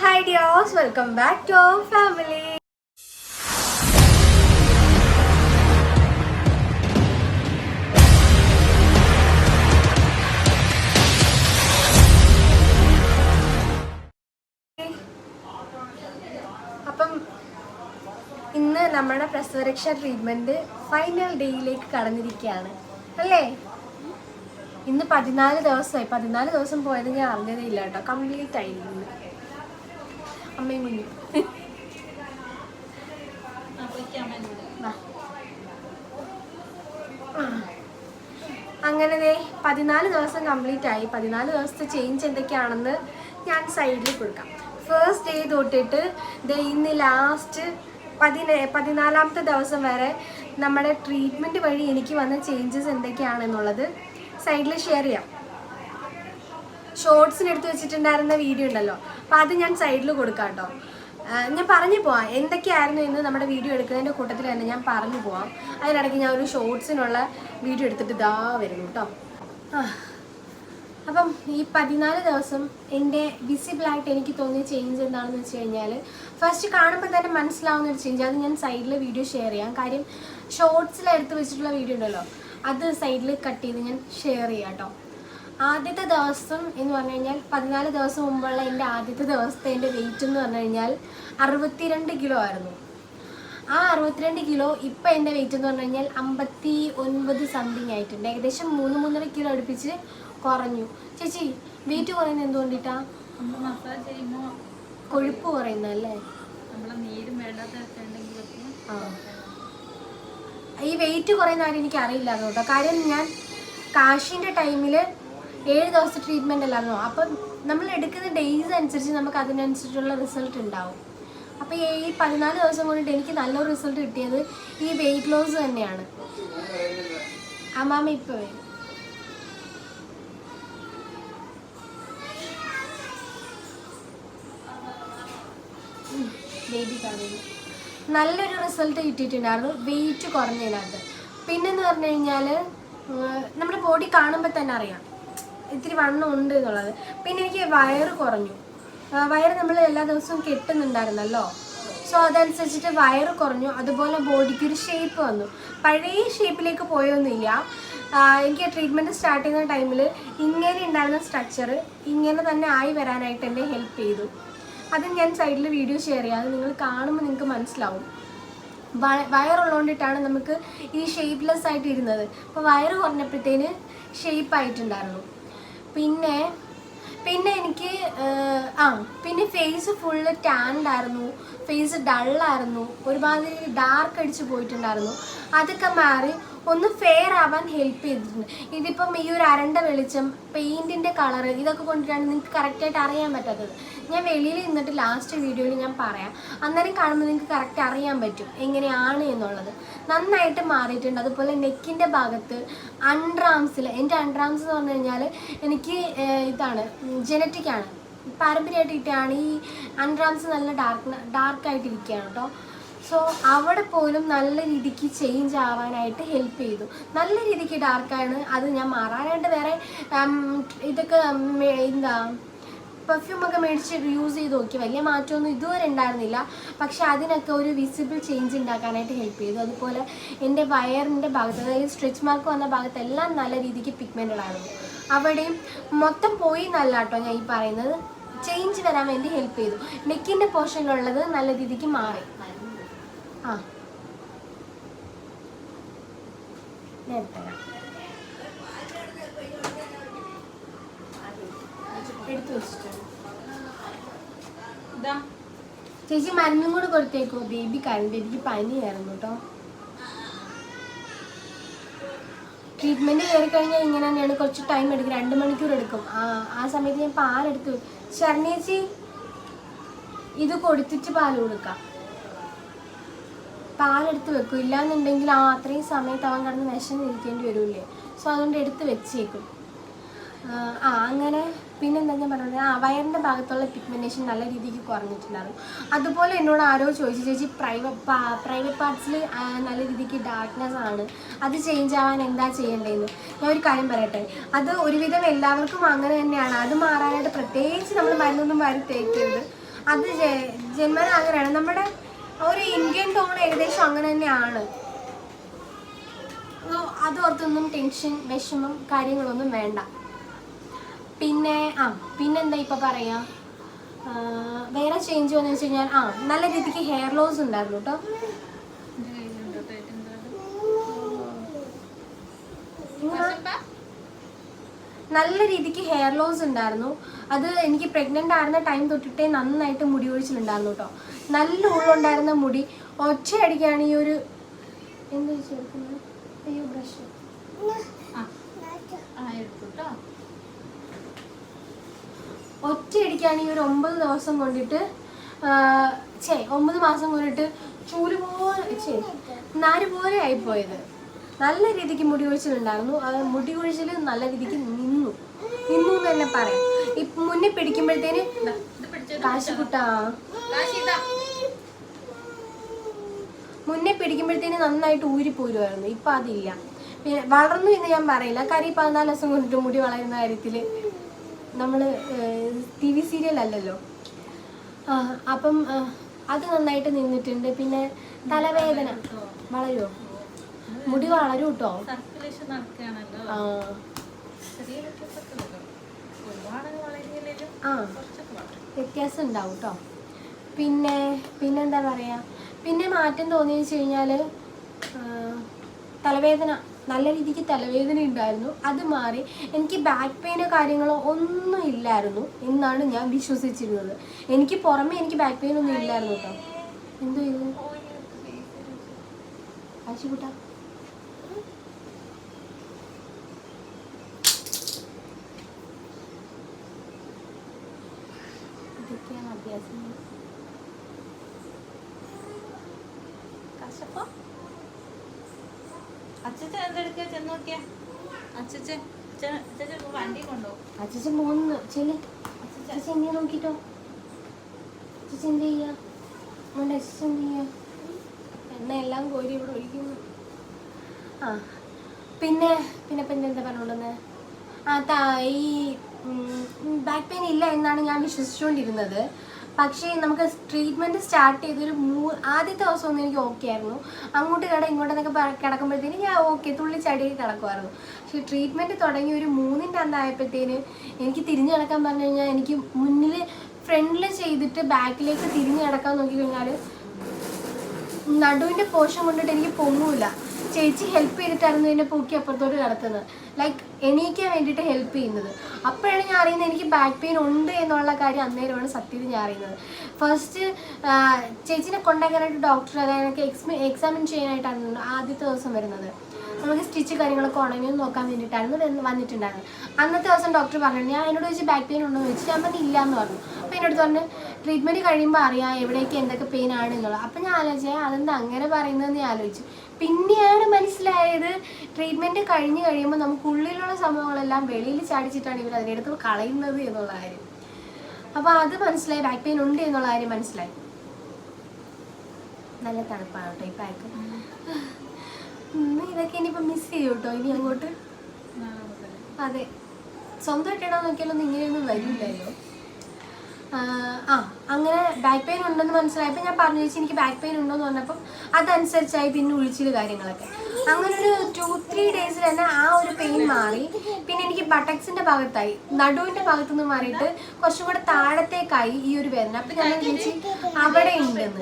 Hi ഡിയോസ് welcome back to our family അപ്പം ഇന്ന് നമ്മുടെ പ്രസവരക്ഷ ട്രീറ്റ്മെന്റ് ഫൈനൽ ഡേയിലേക്ക് കടന്നിരിക്കുകയാണ്. അല്ലേ? ഇന്ന് പതിനാല് ദിവസമായി. പതിനാല് ദിവസം പോയത് ഞാൻ അറിഞ്ഞതേ ഇല്ല കേട്ടോ. കംപ്ലീറ്റ് ആയി ഇന്ന് അമ്മയും കുഞ്ഞു. അങ്ങനെ ദേ പതിനാല് ദിവസം കംപ്ലീറ്റ് ആയി പതിനാല് ദിവസത്തെ ചേഞ്ച് എന്തൊക്കെയാണെന്ന് ഞാൻ സൈഡിൽ കൊടുക്കാം. ഫേസ്റ്റ് ഡേ തൊട്ടിട്ട് ദേ ഇന്ന് ലാസ്റ്റ് പതിന പതിനാലാമത്തെ ദിവസം വരെ നമ്മുടെ ട്രീറ്റ്മെന്റ് വഴി എനിക്ക് വന്ന ചേഞ്ചസ് എന്തൊക്കെയാണെന്നുള്ളത് സൈഡിൽ ഷെയർ ചെയ്യാം. ഷോർട്സിന് എടുത്ത് വെച്ചിട്ടുണ്ടായിരുന്ന വീഡിയോ ഉണ്ടല്ലോ. അപ്പം അത് ഞാൻ സൈഡിൽ കൊടുക്കാം കേട്ടോ ഞാൻ പറഞ്ഞു പോവാം. എന്തൊക്കെയായിരുന്നു എന്ന് നമ്മുടെ വീഡിയോ എടുക്കുന്നതിന്റെ കൂട്ടത്തിൽ തന്നെ ഞാൻ പറഞ്ഞു പോവാം. അതിനിടയ്ക്ക് ഞാൻ ഒരു ഷോർട്സിനുള്ള വീഡിയോ എടുത്തിട്ട് ഇതാ വരുന്നു കേട്ടോ അപ്പം ഈ പതിനാല് ദിവസം എന്റെ വിസിബിളായിട്ട് എനിക്ക് തോന്നിയ ചേഞ്ച് എന്താണെന്ന് വെച്ച് കഴിഞ്ഞാൽ ഫസ്റ്റ് കാണുമ്പോൾ തന്നെ മനസ്സിലാവുന്ന ഒരു ചേഞ്ച് അത് ഞാൻ സൈഡിൽ വീഡിയോ ഷെയർ ചെയ്യാം. കാര്യം ഷോർട്സിൽ എടുത്ത് വെച്ചിട്ടുള്ള വീഡിയോ ഉണ്ടല്ലോ അത് സൈഡിൽ കട്ട് ചെയ്ത് ഞാൻ ഷെയർ ചെയ്യാം കേട്ടോ ആദ്യത്തെ ദിവസം എന്ന് പറഞ്ഞു കഴിഞ്ഞാൽ പതിനാല് ദിവസം മുമ്പുള്ള എന്റെ ആദ്യത്തെ ദിവസത്തെ എന്റെ വെയിറ്റ് എന്ന് പറഞ്ഞു കഴിഞ്ഞാൽ അറുപത്തിരണ്ട് കിലോ ആയിരുന്നു. ആ അറുപത്തിരണ്ട് കിലോ ഇപ്പം എന്റെ വെയിറ്റ് എന്ന് പറഞ്ഞു കഴിഞ്ഞാൽ അമ്പത്തി ഒൻപത് സംതിങ് ആയിട്ടുണ്ട്. ഏകദേശം മൂന്ന് മൂന്നര കിലോ അടുപ്പിച്ച് കുറഞ്ഞു. ചേച്ചി വെയിറ്റ് കുറയുന്നത് എന്തുകൊണ്ടിട്ടാ? മസാജ് ചെയ്യുമ്പോൾ കൊഴുപ്പ് കുറയുന്നല്ലേ അല്ലേ? നീരും ആ. ഈ വെയിറ്റ് കുറയുന്ന കാര്യം എനിക്ക് അറിയില്ലായിരുന്നു കേട്ടോ. കാര്യം ഞാൻ കാശിന്റെ ടൈമിൽ ഏഴ് ദിവസത്തെ ട്രീറ്റ്മെന്റ് അല്ലായിരുന്നോ അപ്പം നമ്മൾ എടുക്കുന്ന ഡേയ്സ് അനുസരിച്ച് നമുക്ക് അതിനനുസരിച്ചുള്ള റിസൾട്ട് ഉണ്ടാവും. അപ്പോൾ ഈ പതിനാല് ദിവസം കൊണ്ടിട്ട് എനിക്ക് നല്ലൊരു റിസൾട്ട് കിട്ടിയത് ഈ വെയിറ്റ് ലോസ് തന്നെയാണ്. അമ്മാമ ഇപ്പോൾ നല്ലൊരു റിസൾട്ട് കിട്ടിയിട്ടുണ്ടായിരുന്നു. വെയിറ്റ് കുറഞ്ഞതിനകത്ത്. പിന്നെന്ന് പറഞ്ഞു കഴിഞ്ഞാൽ നമ്മുടെ ബോഡി കാണുമ്പോൾ തന്നെ അറിയാം. ഇത്തിരി വണ്ണം ഉണ്ട് എന്നുള്ളത്. പിന്നെ എനിക്ക് വയറ് കുറഞ്ഞു. വയറ് നമ്മൾ എല്ലാ ദിവസവും കെട്ടുന്നുണ്ടായിരുന്നല്ലോ. സോ അതനുസരിച്ചിട്ട് വയറ് കുറഞ്ഞു. അതുപോലെ ബോഡിക്ക് ഒരു ഷേപ്പ് വന്നു. പഴയ ഷേപ്പിലേക്ക് പോയൊന്നുമില്ല. എനിക്ക് ട്രീറ്റ്മെന്റ് സ്റ്റാർട്ട് ചെയ്യുന്ന ടൈമിൽ ഇങ്ങനെ ഉണ്ടായിരുന്ന സ്ട്രക്ചർ ഇങ്ങനെ തന്നെ ആയി വരാനായിട്ട് എന്നെ ഹെൽപ്പ് ചെയ്തു. അത് ഞാൻ സൈഡിൽ വീഡിയോ ഷെയർ ചെയ്യാം. നിങ്ങൾ കാണുമ്പോൾ നിങ്ങൾക്ക് മനസ്സിലാവും. വയറുള്ളതുകൊണ്ടിട്ടാണ് നമുക്ക് ഈ ഷേപ്പ്ലെസ് ആയിട്ട് ഇരുന്നത്. അപ്പോൾ വയറ് കുറഞ്ഞപ്പോഴത്തേന് ഷേപ്പ് ആയിട്ടുണ്ടായിരുന്നു. പിന്നെ പിന്നെ എനിക്ക് ആ പിന്നെ ഫേസ് ഫുള്ള് ടാൻഡായിരുന്നു ഫേസ് ഡള്ളായിരുന്നു ഒരുപാട് ഡാർക്ക് അടിച്ച് പോയിട്ടുണ്ടായിരുന്നു. അതൊക്കെ മാറി ഒന്ന് ഫെയർ ആവാൻ ഹെൽപ്പ് ചെയ്തിട്ടുണ്ട്. ഇതിപ്പം ഈ ഒരു അരണ്ട വെളിച്ചം പെയിന്റിന്റെ കളർ ഇതൊക്കെ കൊണ്ടിട്ടാണ് നിങ്ങൾക്ക് കറക്റ്റായിട്ട് അറിയാൻ പറ്റാത്തത്. ഞാൻ വെളിയിൽ നിന്നിട്ട് ലാസ്റ്റ് വീഡിയോയിൽ ഞാൻ പറയാം. അന്നേരം കാണുമ്പോൾ നിങ്ങൾക്ക് കറക്റ്റ് അറിയാൻ പറ്റും എങ്ങനെയാണ് എന്നുള്ളത്. നന്നായിട്ട് മാറിയിട്ടുണ്ട്. അതുപോലെ നെക്കിന്റെ ഭാഗത്ത് അൺഡ്രാംസിൽ എന്റെ അൺഡ്രാംസ് എന്ന് പറഞ്ഞു കഴിഞ്ഞാൽ എനിക്ക് ഇതാണ് ജനറ്റിക്കാണ് പാരമ്പര്യമായിട്ട് കിട്ടിയാണ് ഈ അൺഡ്രാംസ് നല്ല ഡാർക്ക് ഡാർക്കായിട്ടിരിക്കുകയാണ് കേട്ടോ സോ അവിടെ പോലും നല്ല രീതിക്ക് ചേഞ്ച് ആവാനായിട്ട് ഹെൽപ്പ് ചെയ്തു. നല്ല രീതിക്ക് ഡാർക്കാണ് അത് ഞാൻ മാറാനായിട്ട് വേറെ ഇതൊക്കെ എന്താ പെർഫ്യൂം ഒക്കെ മേടിച്ച് യൂസ് ചെയ്ത് നോക്കി. വലിയ മാറ്റമൊന്നും ഇതുവരെ ഉണ്ടായിരുന്നില്ല. പക്ഷെ അതിനൊക്കെ ഒരു വിസിബിൾ ചേഞ്ച് ഉണ്ടാക്കാനായിട്ട് ഹെൽപ്പ് ചെയ്തു. അതുപോലെ എന്റെ വയറിന്റെ ഭാഗത്ത് അതായത് സ്ട്രെച്ച് മാർക്ക് വന്ന ഭാഗത്തെല്ലാം നല്ല രീതിക്ക് പിഗ്മെന്റഡായിരുന്നു അവിടെയും മൊത്തം പോയി എന്നല്ല കേട്ടോ ഞാൻ ഈ പറയുന്നത്. ചേഞ്ച് വരാൻ വേണ്ടി ഹെൽപ്പ് ചെയ്തു. നെക്കിന്റെ പോർഷനിലുള്ളത് നല്ല രീതിക്ക് മാറി. ആ. എടുത്തു വെച്ചിട്ടുണ്ട് ഇതാ ചേച്ചി മരുന്നും കൂടെ കൊടുത്തേക്കോ. Baby current. ബേബിക്ക് പനിയായിരുന്നു കേട്ടോ ട്രീറ്റ്മെന്റ് കയറി കഴിഞ്ഞാൽ ഇങ്ങനെ തന്നെയാണ്. കുറച്ച് ടൈം എടുക്കും. രണ്ട് മണിക്കൂർ എടുക്കും. ആ സമയത്ത് ഞാൻ പാലെടുത്തു ശരണേച്ചി ഇത് കൊടുത്തിട്ട് പാൽ കൊടുക്കാം. പാലെടുത്ത് വെക്കും. ഇല്ലാന്നുണ്ടെങ്കിൽ ആ അത്രയും സമയത്ത് അവൻ കിടന്ന് ഇരിക്കേണ്ടി വരൂലേ സോ അതുകൊണ്ട് എടുത്ത് വെച്ചേക്കും. ആ, ആ അങ്ങനെ പിന്നെന്താ ഞാൻ പറഞ്ഞത്? ആ വയറിന്റെ ഭാഗത്തുള്ള പിഗ്മെന്റേഷൻ നല്ല രീതിക്ക് കുറഞ്ഞിട്ടുണ്ടായിരുന്നു അതുപോലെ എന്നോട് ആരോ ചോദിച്ചു ചേച്ചി പ്രൈവറ്റ് പ്രൈവറ്റ് പാർട്സിൽ നല്ല രീതിക്ക് ഡാർക്ക്നെസ് ആണ്. അത് ചേഞ്ച് ആവാൻ എന്താ ചെയ്യേണ്ടതെന്ന് ഞാൻ ഒരു കാര്യം പറയട്ടെ. അത് ഒരുവിധം എല്ലാവർക്കും അങ്ങനെ തന്നെയാണ്. അത് മാറാനായിട്ട് പ്രത്യേകിച്ച് നമ്മൾ മരുന്നൊന്നും വാരി തേക്കരുത്. അത് ജന്മന അങ്ങനെയാണ് നമ്മുടെ ഒരു ഇന്ത്യൻ ടോൺ ഏകദേശം അങ്ങനെ തന്നെയാണ്. അതോർത്തൊന്നും അത് ടെൻഷൻ വിഷമം കാര്യങ്ങളൊന്നും വേണ്ട. പിന്നെ ആ പിന്നെന്താ ഇപ്പൊ പറയാ? വേറെ ചേഞ്ച് വന്നു വെച്ച് കഴിഞ്ഞാൽ ആ നല്ല രീതിക്ക് ഹെയർ ലോസ് ഉണ്ടായിരുന്നു കേട്ടോ നല്ല രീതിക്ക് ഹെയർ ലോസ് ഉണ്ടായിരുന്നു. അത് എനിക്ക് പ്രഗ്നന്റ് ആയിരുന്ന ടൈം തൊട്ടിട്ടേ നന്നായിട്ട് മുടി ഒഴിച്ചിലുണ്ടായിരുന്നു കേട്ടോ നല്ല ഉള്ളുണ്ടായിരുന്ന മുടി. ഒച്ചയടിക്കാണ് ഈ ഒരു എന്താ ചേർക്കുന്നത്? അയ്യോ ബ്രഷ് ആ എടുത്തു കേട്ടോ ഒറ്റയടിക്കാണ് ഈ ഒരു ഒമ്പത് ദിവസം കൊണ്ടിട്ട് ചേ ഒമ്പത് മാസം കൊണ്ടിട്ട് ചൂൽ പോലെ ചേ നാര് പോലെ ആയിപ്പോയത്. നല്ല രീതിക്ക് മുടി കൊഴിച്ചിലുണ്ടായിരുന്നു. അത് മുടി കൊഴിച്ചിൽ നല്ല രീതിക്ക് നിന്നു. നിന്നു എന്ന് തന്നെ പറയാം. ഇപ്പം മുന്നേ പിടിക്കുമ്പോഴത്തേന് കാശിക്കുട്ടാ മുന്നേ പിടിക്കുമ്പോഴത്തേന് നന്നായിട്ട് ഊരിപ്പോരുമായിരുന്നു ഇപ്പം അതില്ല. പിന്നെ വളർന്നു എന്ന് ഞാൻ പറയില്ല. കാര്യം പതിനാല് ദിവസം കൊണ്ടിട്ട് മുടി വളരുന്ന കാര്യത്തിൽ നമ്മൾ ടി വി സീരിയൽ അല്ലല്ലോ അപ്പം അത് നന്നായിട്ട് നിന്നിട്ടുണ്ട്. പിന്നെ തലവേദന. വളരുമോ മുടി വളരും കേട്ടോ. ആ. വ്യത്യാസം ഉണ്ടാവും കേട്ടോ. പിന്നെ പിന്നെന്താ പറയുക പിന്നെ മാറ്റം തോന്നിയെന്ന് വെച്ച് കഴിഞ്ഞാൽ തലവേദന. നല്ല രീതിക്ക് തലവേദന ഉണ്ടായിരുന്നു. അത് മാറി എനിക്ക് ബാക്ക് പെയിനോ കാര്യങ്ങളോ ഒന്നും ഇല്ലായിരുന്നു എന്നാണ് ഞാൻ വിശ്വസിച്ചിരുന്നത്. എനിക്ക് പുറമേ എനിക്ക് ബാക്ക് പെയിൻ ഒന്നും ഇല്ലായിരുന്നു കേട്ടോ എന്തോ ഇത് ആശുപൂട്ട അഭ്യാസങ്ങൾ കശപ്പോ? അച്ഛച്ച എന്തെടുക്കുക ചെന്ന് നോക്കിയാ? അച്ഛച്ച അച്ഛച്ച വണ്ടി കൊണ്ടുപോകും അച്ഛൻ മൂന്ന് ചെല്ലി അച്ഛൻ എന്നെ നോക്കിട്ടോ. അച്ഛൻ എന്ത് ചെയ്യാ? മോന്റെ അച്ഛൻ എന്ത് ചെയ്യാ? എണ്ണ എല്ലാം കോരി ഇവിടെ ഒഴിക്കുന്നു. ആ പിന്നെ പിന്നെ പിന്നെ എന്താ പറഞ്ഞോണ്ടെന്ന് ആ താ ഈ ബാക്ക് പെയിൻ ഇല്ല എന്നാണ് ഞാൻ വിശ്വസിച്ചുകൊണ്ടിരുന്നത് പക്ഷേ നമുക്ക് ട്രീറ്റ്മെന്റ് സ്റ്റാർട്ട് ചെയ്തൊരു മൂ ആദ്യത്തെ ദിവസം ഒന്നും എനിക്ക് ഓക്കെ ആയിരുന്നു. അങ്ങോട്ട് കട ഇങ്ങോട്ടെന്നൊക്കെ കിടക്കുമ്പോഴത്തേന് ഞാൻ ഓക്കെ തുള്ളി ചടിയൊക്കെ കിടക്കുമായിരുന്നു. പക്ഷേ ട്രീറ്റ്മെന്റ് തുടങ്ങി ഒരു മൂന്നിന്റെ അന്നായപ്പോഴത്തേന് എനിക്ക് തിരിഞ്ഞു കിടക്കാൻ പറഞ്ഞു കഴിഞ്ഞാൽ എനിക്ക് മുന്നിൽ ഫ്രണ്ടിൽ ചെയ്തിട്ട് ബാക്കിലേക്ക് തിരിഞ്ഞു കിടക്കാൻ നോക്കി കഴിഞ്ഞാൽ നടുവിന്റെ പോഷൻ കൊണ്ടിട്ട് എനിക്ക് പൊങ്ങൂല. ചേച്ചി ഹെൽപ്പ് ചെയ്തിട്ടായിരുന്നു എന്നെ പോക്കി അപ്പുറത്തോട്ട് നടത്തുന്നത് ലൈക്ക് എണീക്കാൻ വേണ്ടിയിട്ട് ഹെൽപ്പ് ചെയ്യുന്നത്. അപ്പോഴാണ് ഞാൻ അറിയുന്നത് എനിക്ക് ബാക്ക് പെയിൻ ഉണ്ട് എന്നുള്ള കാര്യം അന്നേരമാണ് സത്യത്തിൽ ഞാൻ അറിയുന്നത്. ഫസ്റ്റ് ചേച്ചിനെ കൊണ്ടാക്കാനായിട്ട് ഡോക്ടർ അതായത് എക്സ്മി എക്സാമിൻ ചെയ്യാനായിട്ടാണ് ആദ്യത്തെ ദിവസം വരുന്നത്. നമുക്ക് സ്റ്റിച്ച് കാര്യങ്ങളൊക്കെ ഉണങ്ങി നോക്കാൻ വേണ്ടിയിട്ടായിരുന്നു വന്ന് വന്നിട്ടുണ്ടായിരുന്നത്. അന്നത്തെ ദിവസം ഡോക്ടർ പറഞ്ഞു ഞാൻ എന്നോട് ചോദിച്ചു ബാക്ക് പെയിൻ ഉണ്ടോ എന്ന് ചോദിച്ചു. ഞാൻ പറഞ്ഞു ഇല്ല എന്ന് പറഞ്ഞു. അപ്പോൾ എന്നോട് പറഞ്ഞു ട്രീറ്റ്മെന്റ് കഴിയുമ്പോൾ അറിയാം എവിടേക്ക് എന്തൊക്കെ പെയിൻ ആണ് എന്നുള്ളത്. അപ്പോൾ ഞാൻ ആലോചിച്ചാൽ അതെന്താ അങ്ങനെ പറയുന്നതെന്ന് ഞാൻ ആലോചിച്ചു. പിന്നെയാണ് മനസ്സിലായത് ട്രീറ്റ്മെന്റ് കഴിഞ്ഞ് കഴിയുമ്പോൾ നമുക്ക് ഉള്ളിലുള്ള സംഭവങ്ങളെല്ലാം വെളിയിൽ ചാടിച്ചിട്ടാണ് ഇവർ അതിനെടുത്ത് കളയുന്നത് എന്നുള്ള കാര്യം. അപ്പോൾ അത് മനസ്സിലായി ബാക്ക് പെയിൻ ഉണ്ട് എന്നുള്ള കാര്യം മനസ്സിലായി. നല്ല തണുപ്പാണ് കേട്ടോ ഈ പാക്ക് ഇതൊക്കെ ഇനിയിപ്പോൾ മിസ് ചെയ്യും കേട്ടോ ഇനി അങ്ങോട്ട്. അതെ. സ്വന്തമായിട്ട് ഇടാൻ നോക്കിയാലൊന്നും ഇങ്ങനെയൊന്നും വരില്ലല്ലോ. ആ അങ്ങനെ ബാക്ക് പെയിൻ ഉണ്ടെന്ന് മനസ്സിലായപ്പോൾ ഞാൻ പറഞ്ഞു വെച്ചാൽ എനിക്ക് ബാക്ക് പെയിൻ ഉണ്ടോ എന്ന് പറഞ്ഞപ്പം അതനുസരിച്ചായി പിന്നെ ഉളിച്ചിൽ കാര്യങ്ങളൊക്കെ. അങ്ങനെ ഒരു ടു ത്രീ ഡേയ്സിൽ തന്നെ ആ ഒരു പെയിൻ മാറി. പിന്നെ എനിക്ക് ബട്ടക്സിന്റെ ഭാഗത്തായി നടുവിന്റെ ഭാഗത്തു നിന്ന് മാറിയിട്ട് കുറച്ചും കൂടെ താഴത്തേക്കായി ഈ ഒരു വേദന. അപ്പം ഞാൻ ചേച്ചി അവിടെ ഉണ്ടെന്ന്.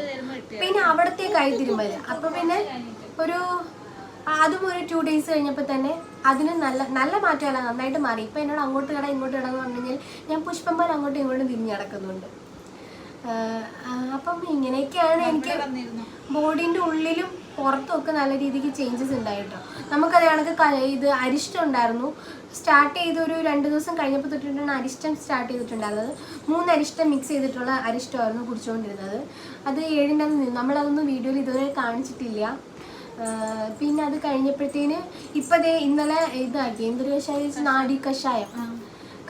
പിന്നെ അവിടത്തേക്കായി തിരുമല അപ്പം പിന്നെ ഒരു അതും ഒരു ടു ഡേയ്സ് കഴിഞ്ഞപ്പോൾ തന്നെ അതിന് നല്ല നല്ല മാറ്റമല്ല നന്നായിട്ട് മാറി. ഇപ്പം എന്നോട് അങ്ങോട്ട് കട ഇങ്ങോട്ട് കട എന്ന് പറഞ്ഞു കഴിഞ്ഞാൽ ഞാൻ പുഷ്പന്മാർ അങ്ങോട്ടും ഇങ്ങോട്ടും തിരിഞ്ഞ് നടക്കുന്നുണ്ട്. അപ്പം ഇങ്ങനെയൊക്കെയാണ് എനിക്ക് ബോഡീന്റെ ഉള്ളിലും പുറത്തും ഒക്കെ നല്ല രീതിക്ക് ചേഞ്ചസ് ഉണ്ടായിട്ടോ. നമുക്കത് കണക്ക് ഇത് അരിഷ്ടം ഉണ്ടായിരുന്നു. സ്റ്റാർട്ട് ചെയ്ത് ഒരു രണ്ട് ദിവസം കഴിഞ്ഞപ്പോൾ തൊട്ടിട്ടാണ് അരിഷ്ടം സ്റ്റാർട്ട് ചെയ്തിട്ടുണ്ടായിരുന്നത്. മൂന്ന് അരിഷ്ടം മിക്സ് ചെയ്തിട്ടുള്ള അരിഷ്ടമായിരുന്നു കുടിച്ചുകൊണ്ടിരുന്നത്. അത് ഏഴിന്റെ നിന്നു. നമ്മളതൊന്നും വീഡിയോയിൽ ഇതുവരെ കാണിച്ചിട്ടില്ല. പിന്നെ അത് കഴിഞ്ഞപ്പോഴത്തേന് ഇപ്പം ദേ ഇന്നലെ ഇതാക്കി എന്തൊരു കഷായം നാടി കഷായം.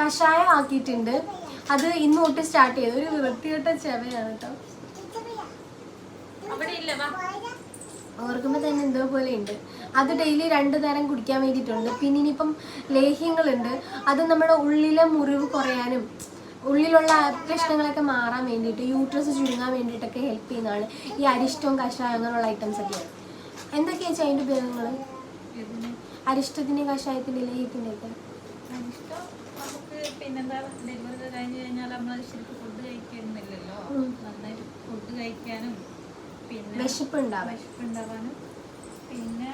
കഷായം ആക്കിയിട്ടുണ്ട്. അത് ഇന്ന് തൊട്ട് സ്റ്റാർട്ട് ചെയ്തു. ഒരു വൃത്തികെട്ട ചെവയാണ് കേട്ടോ ഓർക്കുമ്പോൾ തന്നെ എന്തോ പോലെ ഉണ്ട്. അത് ഡെയിലി രണ്ട് നേരം കുടിക്കാൻ വേണ്ടിയിട്ടുണ്ട്. പിന്നെ ഇനിയിപ്പം ലേഹ്യങ്ങളുണ്ട്. അത് നമ്മുടെ ഉള്ളിലെ മുറിവ് കുറയാനും ഉള്ളിലുള്ള പ്രശ്നങ്ങളൊക്കെ മാറാൻ വേണ്ടിയിട്ട് യൂട്രസ് ചുരുങ്ങാൻ വേണ്ടിയിട്ടൊക്കെ ഹെൽപ്പ് ചെയ്യുന്നതാണ് ഈ അരിഷ്ടവും കഷായം അങ്ങനെയുള്ള ഐറ്റംസ് ഒക്കെ എന്തൊക്കെയാ വെച്ചാൽ അതിന്റെ ഉപയോഗങ്ങൾ അരിഷ്ടത്തിന് ലേഹത്തിന്റെ നമുക്ക് പിന്നെന്താ ഡെലിവറി കഴിഞ്ഞ് കഴിഞ്ഞാൽ നമ്മൾ ശരിക്കും ഫുഡ് കഴിക്കുന്നില്ലല്ലോ നന്നായിട്ട് ഫുഡ് കഴിക്കാനും പിന്നെ വിശപ്പ് ഉണ്ടാവും വിശപ്പുണ്ടാവാനും. പിന്നെ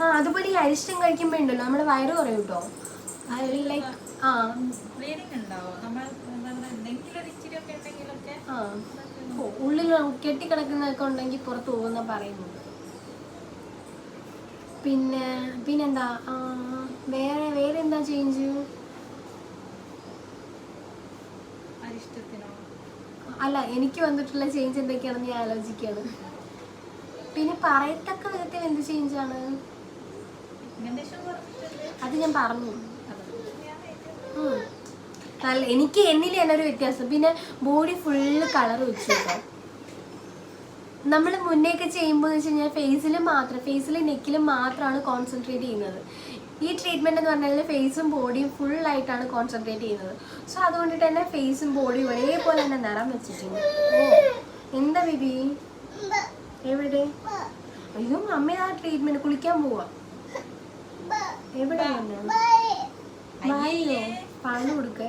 ആ അതുപോലെ ഈ അരിഷ്ടം കഴിക്കുമ്പോ ഉണ്ടല്ലോ നമ്മുടെ വയറ് കുറയൂട്ടോ ലൈക്ക് ആ ബ്ലീഡിങ് ഉണ്ടാവും? നമ്മൾ ആ. ഉള്ളിൽ കെട്ടിക്കിടക്കുന്നതൊക്കെ ഉണ്ടെങ്കിൽ പുറത്ത് പോകുന്ന പറയുന്നുണ്ട്. പിന്നെ പിന്നെന്താ? വേറെ വേറെ എന്താ ചേഞ്ച് അല്ല എനിക്ക് വന്നിട്ടുള്ള ചേഞ്ച് എന്തൊക്കെയാണെന്ന് ഞാൻ ആലോചിക്കുകയാണ്. പിന്നെ പറയത്തക്ക വിധത്തിൽ എന്ത് ചേഞ്ചാണ് അത് ഞാൻ പറഞ്ഞു അതൊന്നും ഞാൻ ഏറ്റവും ഉം. നല്ല എനിക്ക് എന്നിൽ തന്നെ ഒരു വ്യത്യാസം. പിന്നെ ബോഡി ഫുള്ള് കളർ വെച്ചു കേട്ടോ നമ്മൾ മുന്നേയൊക്കെ ചെയ്യുമ്പോൾ വെച്ച് കഴിഞ്ഞാൽ ഫേസിൽ മാത്രം ഫേസിലും നെക്കിലും മാത്രമാണ് കോൺസെൻട്രേറ്റ് ചെയ്യുന്നത്. ഈ ട്രീറ്റ്മെന്റ് എന്ന് പറഞ്ഞാൽ ഫേസും ബോഡിയും ഫുള്ളായിട്ടാണ് കോൺസെൻട്രേറ്റ് ചെയ്യുന്നത്. സോ അതുകൊണ്ടിട്ട് തന്നെ ഫേസും ബോഡിയും ഒരേപോലെ തന്നെ നിറം വെച്ചിട്ടുണ്ട്. ഓ എന്താ ബേബി? എവിടെ? അയ്യോ അമ്മ ആ ട്രീറ്റ്മെന്റ് കുളിക്കാൻ പോവാ. എവിടെ? പാൽ കൊടുക്ക.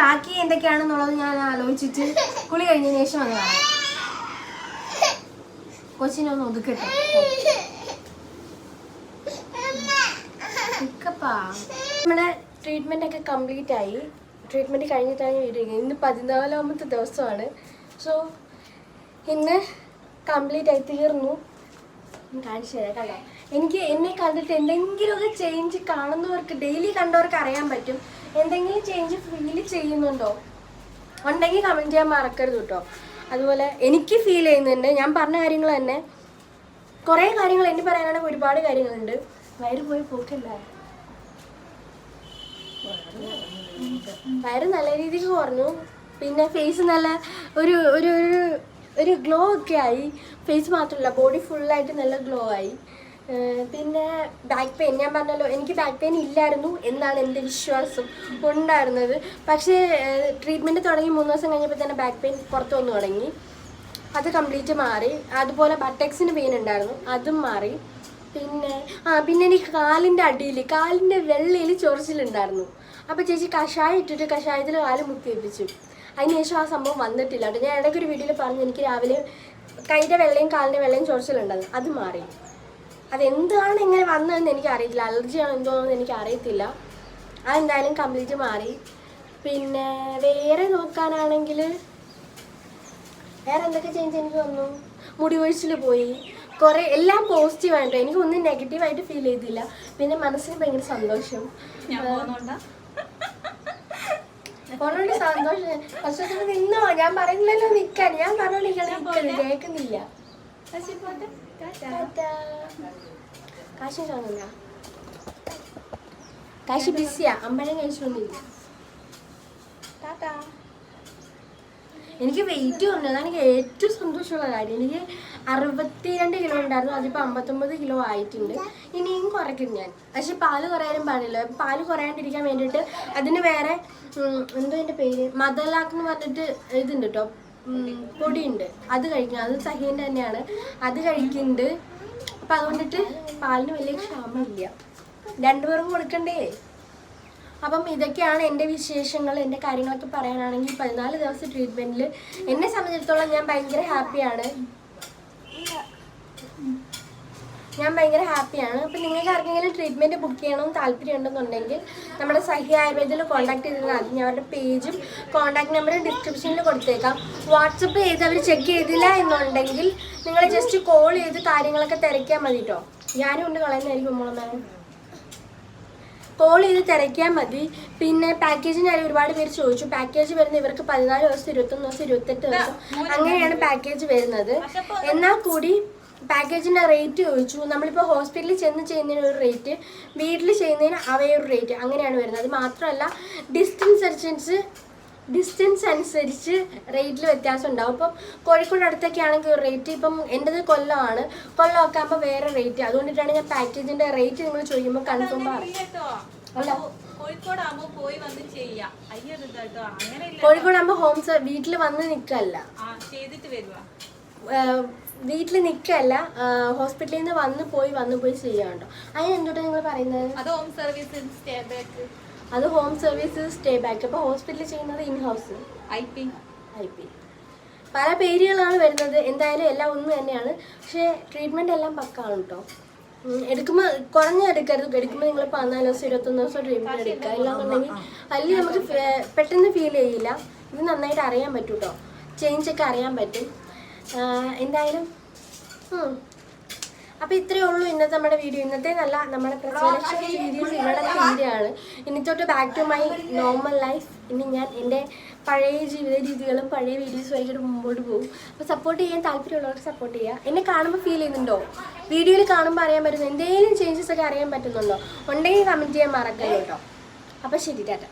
ബാക്കി എന്തൊക്കെയാണെന്നുള്ളത് ഞാൻ ആലോചിച്ചിട്ട് കുളി കഴിഞ്ഞതിന് ശേഷം അത് പറയാം കൊച്ചിനെ ഒന്ന് ഒതുക്കട്ടെ. നമ്മുടെ ട്രീറ്റ്മെന്റ് ഒക്കെ കംപ്ലീറ്റ് ആയി. ട്രീറ്റ്മെന്റ് കഴിഞ്ഞിട്ടാണ് വീട്ടിൽ ഇന്ന് പതിനാലാമത്തെ ദിവസമാണ്. സോ ഇന്ന് കംപ്ലീറ്റ് ആയി തീർന്നു. കാണിച്ചു തരാം കണ്ടോ? എനിക്ക് എന്നെ കണ്ടിട്ട് എന്തെങ്കിലുമൊക്കെ ചേഞ്ച് കാണുന്നവർക്ക് ഡെയിലി കണ്ടവർക്ക് അറിയാൻ പറ്റും. എന്തെങ്കിലും ചേഞ്ച് ഫീൽ ചെയ്യുന്നുണ്ടോ? ഉണ്ടെങ്കിൽ കമന്റ് ചെയ്യാൻ മറക്കരുത് കേട്ടോ അതുപോലെ എനിക്ക് ഫീൽ ചെയ്യുന്നുണ്ട്. ഞാൻ പറഞ്ഞ കാര്യങ്ങൾ തന്നെ. കുറേ കാര്യങ്ങൾ എനിക്ക് പറയാനാണെങ്കിൽ ഒരുപാട് കാര്യങ്ങളുണ്ട്. വയറ് പോയി പോക്കില്ല? വയറ് നല്ല രീതിക്ക് കുറഞ്ഞു. പിന്നെ ഫേസ് നല്ല ഒരു ഒരു ഒരു ഗ്ലോ ഒക്കെ ആയി. ഫേസ് മാത്രമല്ല ബോഡി ഫുള്ളായിട്ട് നല്ല ഗ്ലോ ആയി. പിന്നെ ബാക്ക് പെയിൻ ഞാൻ പറഞ്ഞല്ലോ എനിക്ക് ബാക്ക് പെയിൻ ഇല്ലായിരുന്നു എന്നാണ് എന്റെ വിശ്വാസം ഉണ്ടായിരുന്നത്. പക്ഷേ ട്രീറ്റ്മെന്റ് തുടങ്ങി മൂന്ന് ദിവസം കഴിഞ്ഞപ്പോൾ തന്നെ ബാക്ക് പെയിൻ പുറത്ത് വന്നു തുടങ്ങി. അത് കംപ്ലീറ്റ് മാറി. അതുപോലെ ബട്ടക്സിന് പെയിൻ ഉണ്ടായിരുന്നു. അതും മാറി. പിന്നെ ആ പിന്നെ എനിക്ക് കാലിന്റെ അടിയിൽ കാലിന്റെ വെള്ളയിൽ ചൊറിച്ചിലുണ്ടായിരുന്നു. അപ്പോൾ ചേച്ചി കഷായം ഇട്ടിട്ട് കഷായത്തിൽ കാൽ മുക്കി വെപ്പിച്ചു. അതിനുശേഷം ആ സംഭവം വന്നിട്ടില്ല കേട്ടോ. ഞാൻ ഇടയ്ക്ക് ഒരു വീഡിയോയിൽ പറഞ്ഞു എനിക്ക് രാവിലെ കൈയുടെ വെള്ളയും കാലിന്റെ വെള്ളയും ചൊറിച്ചിലുണ്ടായിരുന്നു. അത് മാറി. അതെന്താണ് ഇങ്ങനെ വന്നതെന്ന് എനിക്ക് അറിയില്ല ആണോ എന്തോന്ന് എനിക്ക് അറിയത്തില്ല അതെന്തായാലും കംപ്ലീറ്റ് മാറി. പിന്നെ വേറെ നോക്കാനാണെങ്കിൽ വേറെ എന്തൊക്കെ ചേഞ്ച് എനിക്ക് വന്നു? മുടി ഒഴിച്ചിൽ പോയി. കുറേ എല്ലാം പോസിറ്റീവ് ആയിട്ടോ. എനിക്ക് ഒന്നും നെഗറ്റീവായിട്ട് ഫീൽ ചെയ്തില്ല. പിന്നെ മനസ്സിന് ഭയങ്കര സന്തോഷം. ഞാൻ പോകുന്നുണ്ടാ? കുറേ സന്തോഷം. പക്ഷെ നിന്നോ? ഞാൻ പറയുന്നില്ലല്ലോ നിൽക്കാൻ ഞാൻ പറഞ്ഞോണ്ടിരിക്കണം കേൾക്കുന്നില്ല. കാശി കാണുന്നില്ല കാശി ബിസിയാ അമ്പലം കഴിച്ചോണ്ടില്ല ടാറ്റാ എനിക്ക് വെയിറ്റ് കുറഞ്ഞതാണ് എനിക്ക് ഏറ്റവും സന്തോഷമുള്ള കാര്യം എനിക്ക് അറുപത്തിരണ്ട് കിലോ ഉണ്ടായിരുന്നു. അതിപ്പോൾ അമ്പത്തൊമ്പത് കിലോ ആയിട്ടുണ്ട്. ഇനിയും കുറയ്ക്കും ഞാൻ. പക്ഷെ പാൽ കുറയാനും പാടില്ല. പാൽ കുറയാണ്ടിരിക്കാൻ വേണ്ടിയിട്ട് അതിന് വേറെ എന്തോ എന്റെ പേര്? മദലാക്ക് എന്ന് പറഞ്ഞിട്ട് ഇതുണ്ട് കേട്ടോ പൊടിയുണ്ട്. അത് കഴിക്കണം. അത് സഹീന്റെ തന്നെയാണ്. അത് കഴിക്കുന്നുണ്ട്. അപ്പം അതുകൊണ്ടിട്ട് പാലിന് വലിയ ക്ഷാമമില്ല. രണ്ടുപേർക്കും കൊടുക്കണ്ടേ? അപ്പം ഇതൊക്കെയാണ് എന്റെ വിശേഷങ്ങൾ എന്റെ കാര്യങ്ങളൊക്കെ പറയാനാണെങ്കിൽ പതിനാല് ദിവസം ട്രീറ്റ്മെന്റിൽ എന്നെ സംബന്ധിച്ചിടത്തോളം ഞാൻ ഭയങ്കര ഹാപ്പിയാണ് ഞാൻ ഭയങ്കര ഹാപ്പിയാണ്. അപ്പം നിങ്ങൾക്ക് ആർക്കെങ്കിലും ട്രീറ്റ്മെന്റ് ബുക്ക് ചെയ്യണമെന്ന് താല്പര്യം ഉണ്ടെന്നുണ്ടെങ്കിൽ നമ്മുടെ സഹി ആയുർവേദത്തിൽ കോൺടാക്ട് ചെയ്താൽ മതി ഞാൻ അവരുടെ പേജും കോൺടാക്ട് നമ്പറും ഡിസ്ക്രിപ്ഷനിൽ കൊടുത്തേക്കാം. വാട്സപ്പ് ചെയ്ത് അവർ ചെക്ക് ചെയ്തില്ല എന്നുണ്ടെങ്കിൽ നിങ്ങൾ ജസ്റ്റ് കോൾ ചെയ്ത് കാര്യങ്ങളൊക്കെ തിരക്കിയാൽ മതി കേട്ടോ ഞാനും കൊണ്ട് കളയുന്നതായിരിക്കും മോളെ കോൾ ചെയ്ത് തിരക്കിയാൽ മതി. പിന്നെ പാക്കേജിന് ഞാൻ ഒരുപാട് പേര് ചോദിച്ചു. പാക്കേജ് വരുന്ന ഇവർക്ക് പതിനാല് ദിവസം ഇരുപത്തൊന്ന് ദിവസം ഇരുപത്തെട്ട് ദിവസം അങ്ങനെയാണ് പാക്കേജ് വരുന്നത്. എന്നാൽ കൂടി പാക്കേജിന്റെ റേറ്റ് ചോദിച്ചു. നമ്മളിപ്പോൾ ഹോസ്പിറ്റലിൽ ചെന്ന് ചെയ്യുന്നതിന് ഒരു റേറ്റ് വീട്ടിൽ ചെയ്യുന്നതിന് അവയൊരു റേറ്റ് അങ്ങനെയാണ് വരുന്നത്. അത് മാത്രമല്ല ഡിസ്റ്റൻസ് അനുസരിച്ച് ഡിസ്റ്റൻസ് അനുസരിച്ച് റേറ്റിൽ വ്യത്യാസം ഉണ്ടാവും. ഇപ്പം കോഴിക്കോട് അടുത്തൊക്കെ ആണെങ്കിൽ ഒരു റേറ്റ് ഇപ്പം എന്റെത് കൊല്ലമാണ്. കൊല്ലമൊക്കെ ആകുമ്പോൾ വേറെ റേറ്റ് അതുകൊണ്ടിട്ടാണ് ഞാൻ പാക്കേജിന്റെ റേറ്റ് നിങ്ങൾ ചോദിക്കുമ്പോൾ കൺഫേം അല്ല. കോഴിക്കോട് ആകുമ്പോൾ ഹോം വീട്ടിൽ വന്ന് നിൽക്കല്ല വീട്ടിൽ നിൽക്കല്ല ഹോസ്പിറ്റലിൽ നിന്ന് വന്ന് പോയി വന്ന് പോയി ചെയ്യാണ്ടോ അതിന് എന്തുകൊണ്ടാണ് നിങ്ങൾ പറയുന്നത്? അത് ഹോം സർവീസ് സ്റ്റേ ബാക്ക് അത് ഹോം സർവീസ് സ്റ്റേ ബാക്ക് അപ്പോൾ ഹോസ്പിറ്റലിൽ ചെയ്യുന്നത് in house I P I P പല പേരുകളാണ് വരുന്നത്. എന്തായാലും എല്ലാം ഒന്ന് തന്നെയാണ്. പക്ഷേ ട്രീറ്റ്മെന്റ് എല്ലാം പക്കാണ് കേട്ടോ എടുക്കുമ്പോൾ കുറഞ്ഞ എടുക്കരുത്. എടുക്കുമ്പോൾ നിങ്ങൾ പതിനാല് ദിവസം ഇരുപത്തൊന്ന് ദിവസം ട്രീറ്റ്മെന്റ് എടുക്കുക. ഇല്ലാന്നുണ്ടെങ്കിൽ അല്ലെങ്കിൽ നമുക്ക് പെട്ടെന്ന് ഫീൽ ചെയ്യില്ല. ഇത് നന്നായിട്ട് അറിയാൻ പറ്റും കേട്ടോ ചേഞ്ച് ഒക്കെ അറിയാൻ പറ്റും. എന്തായാലും? അപ്പൊ അപ്പോൾ ഇത്രയേ ഉള്ളൂ ഇന്നത്തെ നമ്മുടെ വീഡിയോ ഇന്നത്തെ നല്ല നമ്മുടെ പ്രസവരക്ഷ സീരീസ് ഇവിടെ തീരെയാണ് ഇനി തൊട്ട് back to my normal life ഇനി ഞാൻ എന്റെ പഴയ ജീവിത രീതികളും പഴയ വീഡിയോസും ആയിട്ട് മുമ്പോട്ട് പോകും. അപ്പോൾ സപ്പോർട്ട് ചെയ്യാൻ താല്പര്യമുള്ളവർക്ക് സപ്പോർട്ട് ചെയ്യുക എന്നെ കാണുമ്പോൾ ഫീൽ ചെയ്യുന്നുണ്ടോ? വീഡിയോയിൽ കാണുമ്പോൾ അറിയാൻ പറ്റുന്നു എന്തെങ്കിലും ചേഞ്ചസ് ഒക്കെ അറിയാൻ പറ്റുന്നുണ്ടോ? ഉണ്ടെങ്കിൽ കമന്റ് ചെയ്യാൻ മറക്കല്ലോ കേട്ടോ. അപ്പോൾ ശരി ടാറ്റ.